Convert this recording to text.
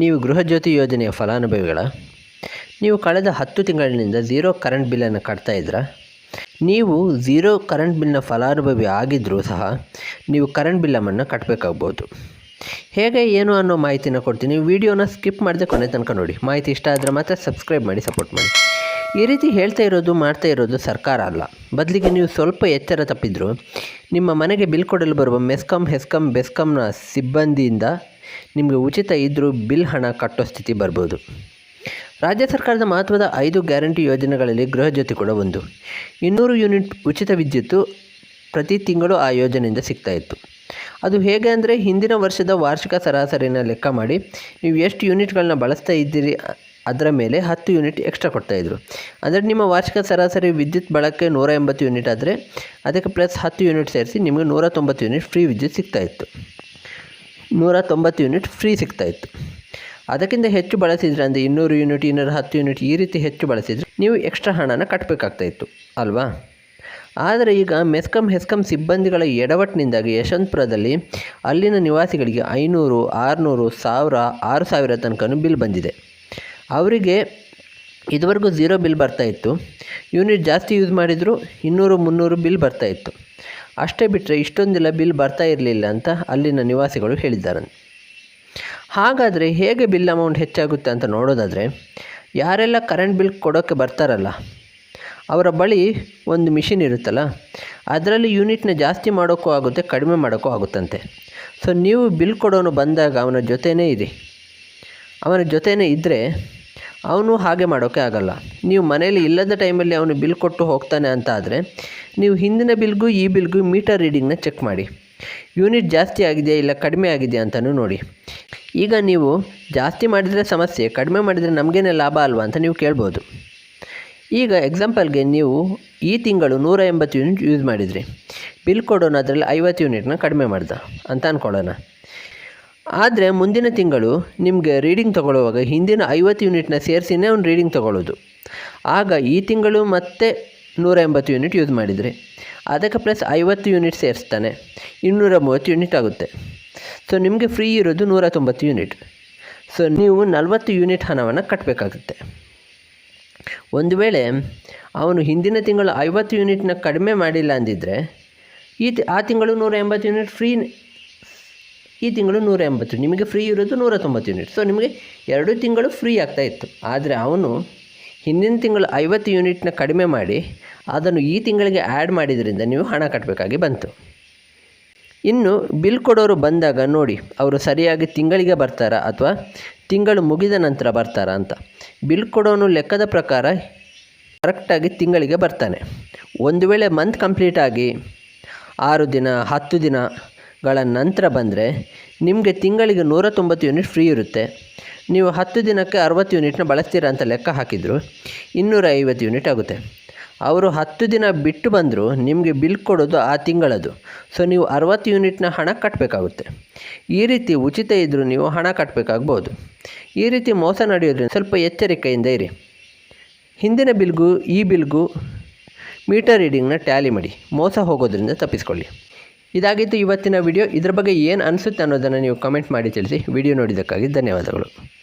ನೀವು ಗೃಹಜ್ಯೋತಿ ಯೋಜನೆಯ ಫಲಾನುಭವಿಗಳ, ನೀವು ಕಳೆದ ಹತ್ತು ತಿಂಗಳಿನಿಂದ ಝೀರೋ ಕರೆಂಟ್ ಬಿಲ್ಲನ್ನು ಕಟ್ತಾ ಇದ್ದೀರಾ ನೀವು ಝೀರೋ ಕರೆಂಟ್ ಬಿಲ್ನ ಫಲಾನುಭವಿ ಆಗಿದ್ದರೂ ಸಹ ನೀವು ಕರೆಂಟ್ ಬಿಲ್ಲನ್ನು ಕಟ್ಟಬೇಕಾಗ್ಬೋದು ಹೇಗೆ, ಏನು ಅನ್ನೋ ಮಾಹಿತಿನ ಕೊಡ್ತೀನಿ. ವಿಡಿಯೋನ ಸ್ಕಿಪ್ ಮಾಡದೆ ಕೊನೆ ತನಕ ನೋಡಿ. ಮಾಹಿತಿ ಇಷ್ಟ ಆದರೆ ಮಾತ್ರ ಸಬ್ಸ್ಕ್ರೈಬ್ ಮಾಡಿ ಸಪೋರ್ಟ್ ಮಾಡಿ. ಈ ರೀತಿ ಹೇಳ್ತಾ ಇರೋದು, ಮಾಡ್ತಾ ಇರೋದು ಸರ್ಕಾರ ಅಲ್ಲ. ಬದಲಿಗೆ ನೀವು ಸ್ವಲ್ಪ ಎಚ್ಚರ ತಪ್ಪಿದ್ರು ನಿಮ್ಮ ಮನೆಗೆ ಬಿಲ್ ಕೊಡಲು ಬರುವ ಮೆಸ್ಕಾಂ ಹೆಸ್ಕಾಂ ಬೆಸ್ಕಾಂನ ಸಿಬ್ಬಂದಿಯಿಂದ ನಿಮಗೆ ಉಚಿತ ಇದ್ದರೂ ಬಿಲ್ ಹಣ ಕಟ್ಟೋ ಸ್ಥಿತಿ ಬರ್ಬೋದು. ರಾಜ್ಯ ಸರ್ಕಾರದ ಮಹತ್ವದ ಐದು ಗ್ಯಾರಂಟಿ ಯೋಜನೆಗಳಲ್ಲಿ ಗೃಹಜ್ಯೋತಿ ಕೂಡ ಒಂದು. ಇನ್ನೂರು ಯೂನಿಟ್ ಉಚಿತ ವಿದ್ಯುತ್ತು ಪ್ರತಿ ತಿಂಗಳು ಆ ಯೋಜನೆಯಿಂದ ಸಿಗ್ತಾ ಇತ್ತು. ಅದು ಹೇಗೆ ಅಂದರೆ ಹಿಂದಿನ ವರ್ಷದ ವಾರ್ಷಿಕ ಸರಾಸರಿನ ಲೆಕ್ಕ ಮಾಡಿ ನೀವು ಎಷ್ಟು ಯೂನಿಟ್ಗಳನ್ನ ಬಳಸ್ತಾ ಇದ್ದೀರಿ ಅದರ ಮೇಲೆ ಹತ್ತು ಯೂನಿಟ್ ಎಕ್ಸ್ಟ್ರಾ ಕೊಡ್ತಾಯಿದ್ರು ಅಂದರೆ ನಿಮ್ಮ ವಾರ್ಷಿಕ ಸರಾಸರಿ ವಿದ್ಯುತ್ ಬಳಕೆ ನೂರ ಎಂಬತ್ತು ಯೂನಿಟ್ ಆದರೆ ಅದಕ್ಕೆ ಪ್ಲಸ್ ಹತ್ತು ಯೂನಿಟ್ ಸೇರಿಸಿ ನಿಮಗೆ ನೂರ ತೊಂಬತ್ತು ಯೂನಿಟ್ ಫ್ರೀ ವಿದ್ಯುತ್ ಸಿಗ್ತಾಯಿತ್ತು ನೂರ ತೊಂಬತ್ತು ಯೂನಿಟ್ ಫ್ರೀ ಸಿಗ್ತಾಯಿತ್ತು ಅದಕ್ಕಿಂತ ಹೆಚ್ಚು ಬಳಸಿದರೆ ಅಂದರೆ ಇನ್ನೂರು ಯೂನಿಟ್, ಇನ್ನೂರ ಹತ್ತು ಯೂನಿಟ್ ಈ ರೀತಿ ಹೆಚ್ಚು ಬಳಸಿದರೆ ನೀವು ಎಕ್ಸ್ಟ್ರಾ ಹಣನ ಕಟ್ಟಬೇಕಾಗ್ತಾಯಿತ್ತು ಅಲ್ವಾ? ಆದರೆ ಈಗ ಮೆಸ್ಕಂ ಹೆಸ್ಕಮ್ ಸಿಬ್ಬಂದಿಗಳ ಎಡವಟ್ಟಿನಿಂದಾಗಿ ಯಶವಂತಪುರದಲ್ಲಿ ಅಲ್ಲಿನ ನಿವಾಸಿಗಳಿಗೆ ಐನೂರು, ಆರುನೂರು, ಸಾವಿರ, ಆರು ಸಾವಿರ ತನಕನೂ ಬಿಲ್ ಬಂದಿದೆ. ಅವರಿಗೆ ಇದುವರೆಗೂ ಝೀರೋ ಬಿಲ್ ಬರ್ತಾ ಇತ್ತು. ಯೂನಿಟ್ ಜಾಸ್ತಿ ಯೂಸ್ ಮಾಡಿದರೂ ಇನ್ನೂರು, ಮುನ್ನೂರು ಬಿಲ್ ಬರ್ತಾ ಇತ್ತು. ಅಷ್ಟೇ ಬಿಟ್ಟರೆ ಇಷ್ಟೊಂದೆಲ್ಲ ಬಿಲ್ ಬರ್ತಾ ಇರಲಿಲ್ಲ ಅಂತ ಅಲ್ಲಿನ ನಿವಾಸಿಗಳು ಹೇಳಿದ್ದಾರೆ ಹಾಗಾದರೆ ಹೇಗೆ ಬಿಲ್ ಅಮೌಂಟ್ ಹೆಚ್ಚಾಗುತ್ತೆ ಅಂತ ನೋಡೋದಾದರೆ, ಯಾರೆಲ್ಲ ಕರೆಂಟ್ ಬಿಲ್ ಕೊಡೋಕ್ಕೆ ಬರ್ತಾರಲ್ಲ, ಅವರ ಬಳಿ ಒಂದು ಮಿಷಿನ್ ಇರುತ್ತಲ್ಲ, ಅದರಲ್ಲಿ ಯೂನಿಟ್ನ ಜಾಸ್ತಿ ಮಾಡೋಕ್ಕೂ ಆಗುತ್ತೆ, ಕಡಿಮೆ ಮಾಡೋಕ್ಕೂ ಆಗುತ್ತಂತೆ. ಸೊ ನೀವು ಬಿಲ್ ಕೊಡೋನು ಬಂದಾಗ ಅವನ ಜೊತೆನೇ ಇರಿ. ಅವನ ಜೊತೆನೇ ಇದ್ದರೆ ಅವನು ಹಾಗೆ ಮಾಡೋಕ್ಕೆ ಆಗಲ್ಲ. ನೀವು ಮನೇಲಿ ಇಲ್ಲದ ಟೈಮಲ್ಲಿ ಅವನು ಬಿಲ್ ಕೊಟ್ಟು ಹೋಗ್ತಾನೆ ಅಂತ ಆದರೆ ನೀವು ಹಿಂದಿನ ಬಿಲ್ಗೂ ಈ ಬಿಲ್ಗೂ ಮೀಟರ್ ರೀಡಿಂಗ್ನ ಚೆಕ್ ಮಾಡಿ. ಯೂನಿಟ್ ಜಾಸ್ತಿ ಆಗಿದೆಯಾ ಇಲ್ಲ ಕಡಿಮೆ ಆಗಿದೆಯಾ ಅಂತಲೂ ನೋಡಿ. ಈಗ ನೀವು ಜಾಸ್ತಿ ಮಾಡಿದರೆ ಸಮಸ್ಯೆ, ಕಡಿಮೆ ಮಾಡಿದರೆ ನಮಗೇನೆ ಲಾಭ ಅಲ್ವಾ ಅಂತ ನೀವು ಕೇಳ್ಬೋದು. ಈಗ ಎಕ್ಸಾಂಪಲ್ಗೆ ನೀವು ಈ ತಿಂಗಳು ನೂರ ಎಂಬತ್ತು ಯೂನಿಟ್ ಯೂಸ್ ಮಾಡಿದ್ರಿ. ಬಿಲ್ ಕೊಡೋಣ ಅದರಲ್ಲಿ ಐವತ್ತು ಯೂನಿಟ್ನ ಕಡಿಮೆ ಮಾಡ್ದ ಅಂತ ಅಂದ್ಕೊಳ್ಳೋಣ ಆದರೆ ಮುಂದಿನ ತಿಂಗಳು ನಿಮಗೆ ರೀಡಿಂಗ್ ತಗೊಳ್ಳುವಾಗ ಹಿಂದಿನ ಐವತ್ತು ಯೂನಿಟ್ನ ಸೇರಿಸಿನೇ ಅವ್ನು ರೀಡಿಂಗ್ ತೊಗೊಳ್ಳೋದು. ಆಗ ಈ ತಿಂಗಳು ಮತ್ತೆ ನೂರ ಎಂಬತ್ತು ಯೂನಿಟ್ ಯೂಸ್ ಮಾಡಿದರೆ. ಅದಕ್ಕೆ ಪ್ಲಸ್ ಐವತ್ತು ಯೂನಿಟ್ ಸೇರಿಸ್ತಾನೆ. ಇನ್ನೂರ ಮೂವತ್ತು ಯೂನಿಟ್ ಆಗುತ್ತೆ. ಸೊ ನಿಮಗೆ ಫ್ರೀ ಇರೋದು ನೂರ ತೊಂಬತ್ತು ಯೂನಿಟ್ ಸೊ ನೀವು ನಲವತ್ತು ಯೂನಿಟ್ ಹಣವನ್ನು ಕಟ್ಟಬೇಕಾಗುತ್ತೆ ಒಂದು ವೇಳೆ ಅವನು ಹಿಂದಿನ ತಿಂಗಳು ಐವತ್ತು ಯೂನಿಟ್ನ ಕಡಿಮೆ ಮಾಡಿಲ್ಲ ಅಂದಿದ್ದರೆ ಈ ಆ ತಿಂಗಳು ನೂರ ಎಂಬತ್ತು ಯೂನಿಟ್ ಫ್ರೀ ಈ ತಿಂಗಳು ನೂರ ಎಂಬತ್ತು ನಿಮಗೆ ಫ್ರೀ ಇರೋದು ನೂರ ತೊಂಬತ್ತು ಯೂನಿಟ್ ಸೊ ನಿಮಗೆ ಎರಡು ತಿಂಗಳು ಫ್ರೀ ಆಗ್ತಾ ಇತ್ತು. ಆದರೆ ಅವನು ಹಿಂದಿನ ತಿಂಗಳು ಐವತ್ತು ಯೂನಿಟ್ನ ಕಡಿಮೆ ಮಾಡಿ, ಅದನ್ನು ಈ ತಿಂಗಳಿಗೆ ಆ್ಯಡ್ ಮಾಡಿದ್ರಿಂದ ನೀವು ಹಣ ಕಟ್ಟಬೇಕಾಗಿ ಬಂತು. ಇನ್ನು ಬಿಲ್ ಕೊಡೋರು ಬಂದಾಗ ನೋಡಿ, ಅವರು ಸರಿಯಾಗಿ ತಿಂಗಳಿಗೆ ಬರ್ತಾರಾ ಅಥವಾ ತಿಂಗಳು ಮುಗಿದ ನಂತರ ಬರ್ತಾರಾ ಅಂತ. ಬಿಲ್ ಕೊಡೋನು ಲೆಕ್ಕದ ಪ್ರಕಾರ ಕರೆಕ್ಟಾಗಿ ತಿಂಗಳಿಗೆ ಬರ್ತಾನೆ. ಒಂದು ವೇಳೆ ಮಂತ್ ಕಂಪ್ಲೀಟ್ ಆಗಿ ಆರು ದಿನ, ಹತ್ತು ದಿನಗಳ ನಂತರ ಬಂದರೆ ನಿಮಗೆ ತಿಂಗಳಿಗೆ ನೂರ ತೊಂಬತ್ತು ಯೂನಿಟ್ ಫ್ರೀ ಇರುತ್ತೆ. ನೀವು ಹತ್ತು ದಿನಕ್ಕೆ ಅರವತ್ತು ಯೂನಿಟ್ನ ಬಳಸ್ತೀರಾ ಅಂತ ಲೆಕ್ಕ ಹಾಕಿದ್ರು ಇನ್ನೂರ ಐವತ್ತು ಯೂನಿಟ್ ಆಗುತ್ತೆ. ಅವರು ಹತ್ತು ದಿನ ಬಿಟ್ಟು ಬಂದರೂ, ನಿಮಗೆ ಬಿಲ್ ಕೊಡೋದು ಆ ತಿಂಗಳದು. ಸೊ, ನೀವು ಅರವತ್ತು ಯೂನಿಟ್ನ ಹಣ ಕಟ್ಟಬೇಕಾಗುತ್ತೆ ಈ ರೀತಿ ಉಚಿತ ಇದ್ದರೂ ನೀವು ಹಣ ಕಟ್ಟಬೇಕಾಗ್ಬೋದು ಈ ರೀತಿ ಮೋಸ ನಡೆಯೋದ್ರಿಂದ ಸ್ವಲ್ಪ ಎಚ್ಚರಿಕೆಯಿಂದ ಇರಿ. ಹಿಂದಿನ ಬಿಲ್ಗೂ ಈ ಬಿಲ್ಗೂ ಮೀಟರ್ ರೀಡಿಂಗ್ನ ಟ್ಯಾಲಿ ಮಾಡಿ. ಮೋಸ ಹೋಗೋದ್ರಿಂದ ತಪ್ಪಿಸ್ಕೊಳ್ಳಿ. ಇದಾಗಿತ್ತು ಇವತ್ತಿನ ವಿಡಿಯೋ. ಇದ್ರ ಬಗ್ಗೆ ಏನು ಅನಿಸುತ್ತೆ ಅನ್ನೋದನ್ನು ನೀವು ಕಮೆಂಟ್ ಮಾಡಿ ತಿಳಿಸಿ. ವಿಡಿಯೋ ನೋಡಿದ್ದಕ್ಕಾಗಿ ಧನ್ಯವಾದಗಳು.